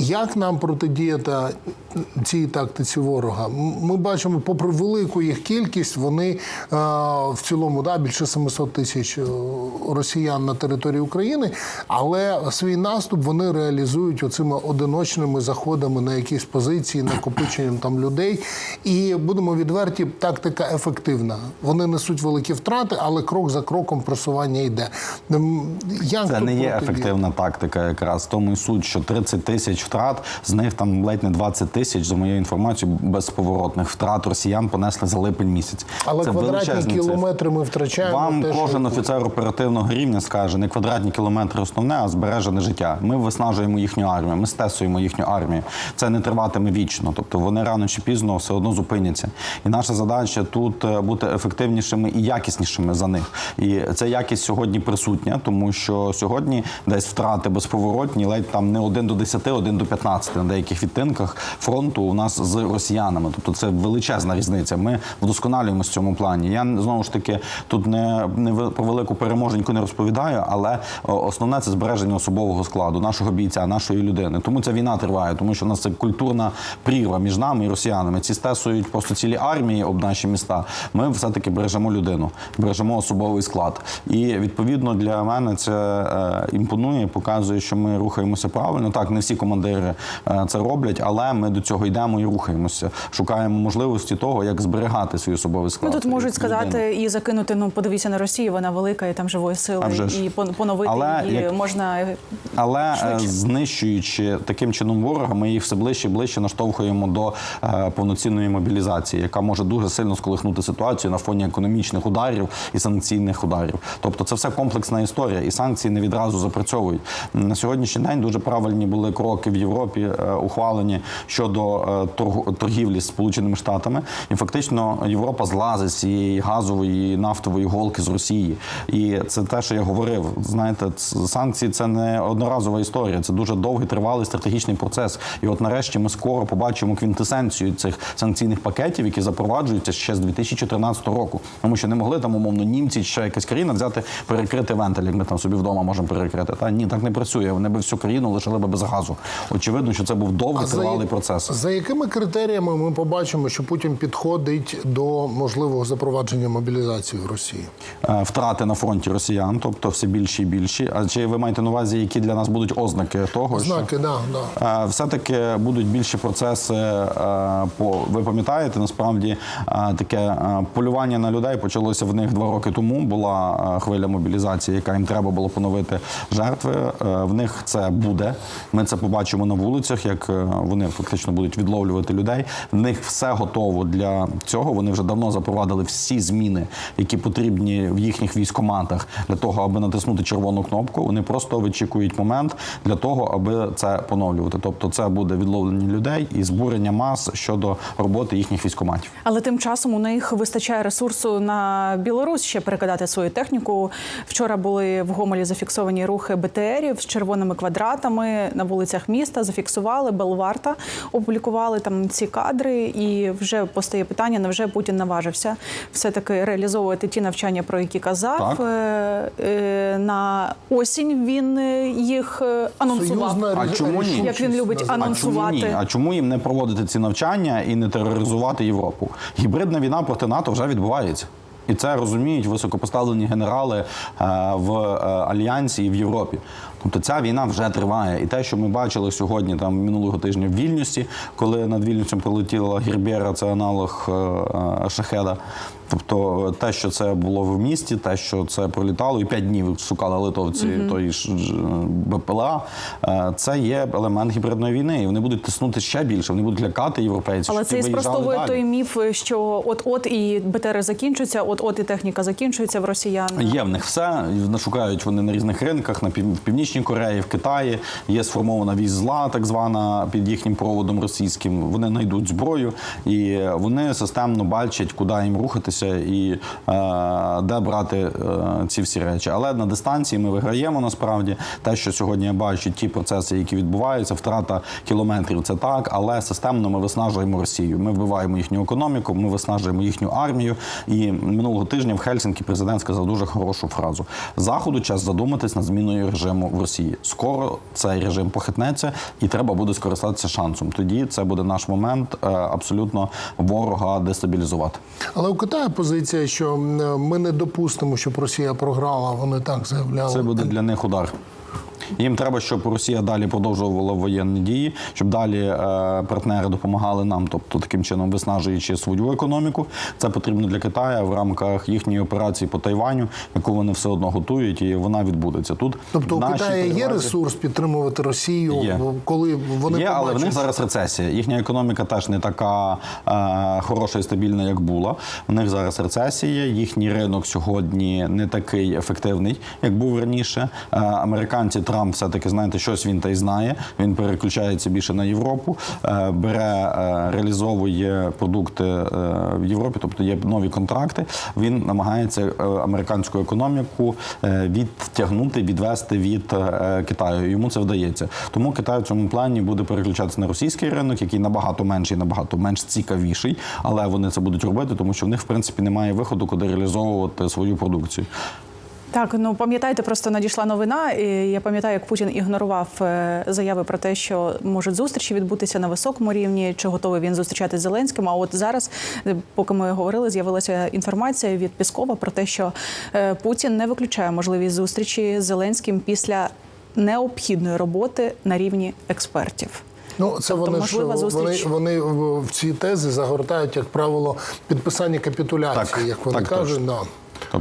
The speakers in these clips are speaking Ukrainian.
Як нам протидіяти цій тактиці ворога? Ми бачимо, попри велику їх кількість, вони е, в цілому да, більше 700 тисяч е, росіян на території України, але свій наступ вони реалізують оцими одиночними заходами на якісь позиції, накопиченням там людей. І будемо відверті, тактика ефективна. Вони несуть великі втрати, але крок за кроком просування йде. Як Це не є ефективна тактика, якраз тому і суть, що 30 тисяч втрат, з них там ледь не 20 тисяч, за моєю інформацією, безповоротних втрат росіян понесли за липень місяць. Але Це квадратні кілометри ми втрачаємо. Вам те, що- кожен офіцер оперативного рівня скаже, не квадратні кілометри основне, а збережене життя. Ми виснажуємо їхню армію, ми стесуємо їхню армію. Це не триватиме вічно. Тобто вони рано чи пізно все одно зупиняться. І наша задача тут е, бути ефективнішими і якіснішими за них. І ця якість сьогодні присутня, тому що сьогодні десь втрати безповоротні, ледь там не один до 10, один до 15 на деяких відтинках фронту у нас з росіянами. Тобто це величезна різниця. Ми вдосконалюємося в цьому плані. Я знову ж таки тут не, не про велику переможеньку не розповідаю, але основне це збереження особового складу, нашого бійця, нашої людини. Тому ця війна триває, тому що у нас це культурна прірва між нами і росіянами. Ці стесують просто цілі армії об наші міста. Ми все-таки бережемо людину, бережемо особовий склад. І відповідно для мене це е, імпонує, показує, що ми рухаємося правильно. Так, не всі командири е, це роблять, але ми до цього йдемо і рухаємося. Шукаємо можливості того, як зберігати свій особовий склад. Ну тут можуть сказати і закинути. Ну подивіться на Росію, вона велика і там живої сили, і поновити Але її як- можна Але е, Швидше. знищуючи таким чином ворога, ми їх все ближче і ближче наштовхуємо до е, повноцінної мобілізації, яка може дуже сильно сколихнути ситуацію на фоні економічних ударів і санкційних ударів. Тобто це все комплексна історія, і санкції не відразу запрацьовують. На сьогоднішній день дуже правильні були кроки в Європі е, ухвалені щодо е, торгівлі з Сполученими Штатами. І фактично Європа злазить з цієї газової нафтової голки з Росії. І це те, що я говорив. Знаєте, санкції це не одноразова історія, це дуже довгий тривалий стратегічний процес. І от нарешті ми скоро побачимо квінтесенцію цих санкційних пакетів, які запроваджуються ще з 2014 року. Тому що не могли там умовно німці чи якась країна взяти перекрити вентиль, як ми там собі вдома можемо перекрити. Та ні, так не працює. Вони би всю країну лишили би без газу. Очевидно, що це був довгий тривалий процес. За якими критеріями ми побачимо, що Путін підходить до можливого запровадження мобілізації в Росії? Е, втрати на фронті росіян, тобто все більші і більші. А чи ви маєте на увазі, які для нас будуть ознаки того, що Знаки, да, да. Е, все-таки будуть більші процеси. е, По ви пам'ятаєте, насправді таке полювання на людей почалося в них два роки тому. Була хвиля мобілізації, яка їм треба було поновити жертви. В них це буде. Ми це побачимо на вулицях, як е, вони фактично будуть відловлювати людей. В них все готово для цього. Вони вже давно запровадили всі зміни, які потрібні в їхніх військоматах для того, аби натиснути червону кнопку. Вони просто вичікують момент для того, аби це поновлювати. Тобто, це буде відловлення людей і збурення мас щодо роботи їхніх військоматів. Але тим часом у них вистачає ресурсу на Білорусь ще перекидати свою техніку. Вчора були в Гомелі зафіксовані рухи БТРів з червоними квадратами на вулицях міста. Зафіксували Белварта, опублікували там ці кадри, і вже постає питання: невже Путін наважився все таки реалізовувати ті навчання, про які казав Так. Е, е, на осінь. Він е, їх анонсував. Союзна А чому ні? Як він любить називається. А чому ні? анонсувати. А чому їм не проводити ці навчання і не тероризувати Європу? Гібридна війна проти НАТО вже відбувається. І це розуміють високопоставлені генерали е, в е, альянсі і в Європі. Тобто ця війна вже триває. І те, що ми бачили сьогодні, там минулого тижня в Вільнюсі, коли над Вільнюсом прилетіла Гербера, це аналог е, Шахеда. Тобто те, що це було в місті, те, що це пролітало, і п'ять днів шукали литовці той ж ж, БПЛА, е, це є елемент гібридної війни. І вони будуть тиснути ще більше, вони будуть лякати європейців. Але це і спростовує той міф, що от-от і БТРи закінчуються, от-от і техніка закінчується в росіян. Є в них все. Шукають вони на різних ринках, на пів- в Північній Кореї, в Китаї. Є сформована вісь зла, так звана під їхнім проводом російським. Вони знайдуть зброю і вони системно бачать, куди їм рухатися і е, де брати е, ці всі речі. Але на дистанції ми виграємо насправді. Те, що сьогодні я бачу, ті процеси, які відбуваються, втрата кілометрів, це так, але системно ми виснажуємо Росію. Ми вбиваємо їхню економіку, ми виснажуємо їхню армію. І минулого тижня в Хельсінкі президент сказав дуже хорошу фразу: заходу час задуматись над зміною режиму в Росії. Скоро цей режим похитнеться, і треба буде скористатися шансом. Тоді це буде наш момент е, абсолютно ворога дестабілізувати. Але у Китаю позиція, що ми не допустимо, щоб Росія програла. Вони так заявляли. Це буде для них удар. Їм треба, щоб Росія далі продовжувала воєнні дії, щоб далі е, партнери допомагали нам, тобто таким чином виснажуючи свою економіку. Це потрібно для Китаю в рамках їхньої операції по Тайваню, яку вони все одно готують, і вона відбудеться тут. Тобто у Китаю є ресурс підтримувати Росію, Є. коли вони Є, але в них зараз рецесія. Їхня економіка теж не така е, хороша і стабільна, як була. У них зараз рецесія. Їхній ринок сьогодні не такий ефективний, як був раніше. Е, американці Трамп все-таки знаєте, щось він та й знає. Він переключається більше на Європу, е, бере, е, реалізовує продукти е, в Європі, тобто є нові контракти. Він намагається американську економіку відтягнути, відвести від Китаю. Йому це вдається. Тому Китай в цьому плані буде переключатися на російський ринок, який набагато менший, набагато менш цікавіший, але вони це будуть робити, тому що в них в принципі немає виходу, куди реалізовувати свою продукцію. Так, ну пам'ятаєте, просто надійшла новина. І я пам'ятаю, як Путін ігнорував е, заяви про те, що можуть зустрічі відбутися на високому рівні, чи готовий він зустрічати з Зеленським. А от зараз, е, поки ми говорили, з'явилася інформація від Піскова про те, що е, Путін не виключає можливість зустрічі з Зеленським після необхідної роботи на рівні експертів. Ну, це Тобто, вони ж вони, вони в в ці тези загортають, як правило, підписання капітуляції, Так, як вони так, кажуть. точно. Да.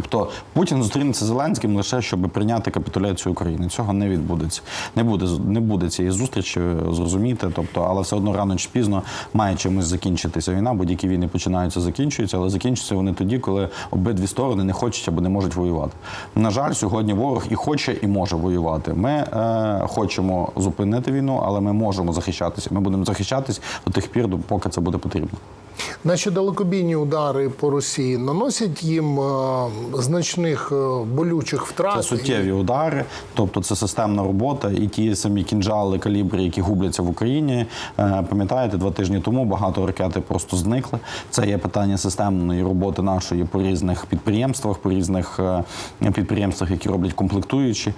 Тобто Путін зустрінеться з Зеленським лише щоб прийняти капітуляцію України. Цього не відбудеться. Не буде не буде цієї зустрічі, зрозуміти. Тобто, але все одно рано чи пізно має чимось закінчитися війна. Будь-які війни починаються, закінчуються, але закінчуються вони тоді, коли обидві сторони не хочуть або не можуть воювати. На жаль, сьогодні ворог і хоче, і може воювати. Ми е, хочемо зупинити війну, але ми можемо захищатися. Ми будемо захищатись до тих пір, поки це буде потрібно. Наші далекобійні удари по Росії наносять їм е, значних е, болючих втрат. Це суттєві удари, тобто це системна робота, і ті самі кінжали, калібри, які губляться в Україні. Е, Пам'ятаєте, два тижні тому багато ракети просто зникли. Це є питання системної роботи нашої по різних підприємствах, по різних підприємствах, які роблять комплектуючі.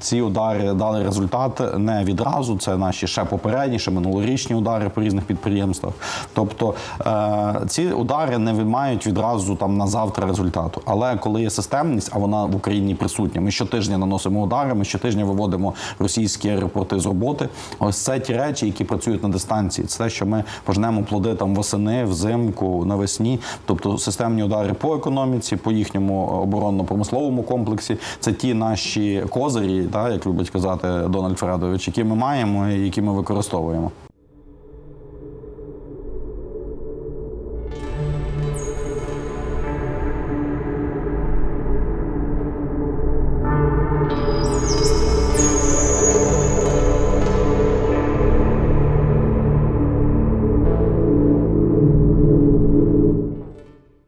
Ці удари дали результат не відразу. Це наші ще попередні, ще минулорічні удари по різних підприємствах. Тобто ці удари не мають відразу там на завтра результату. Але коли є системність, а вона в Україні присутня, ми щотижня наносимо удари, ми щотижня виводимо російські аеропорти з роботи. Ось це ті речі, які працюють на дистанції. Це те, що ми пожнемо плоди там восени, взимку, навесні. Тобто системні удари по економіці, по їхньому оборонно-промисловому комплексі. Це ті наші козирі, та як любить казати Дональд Фредович, які ми маємо і які ми використовуємо.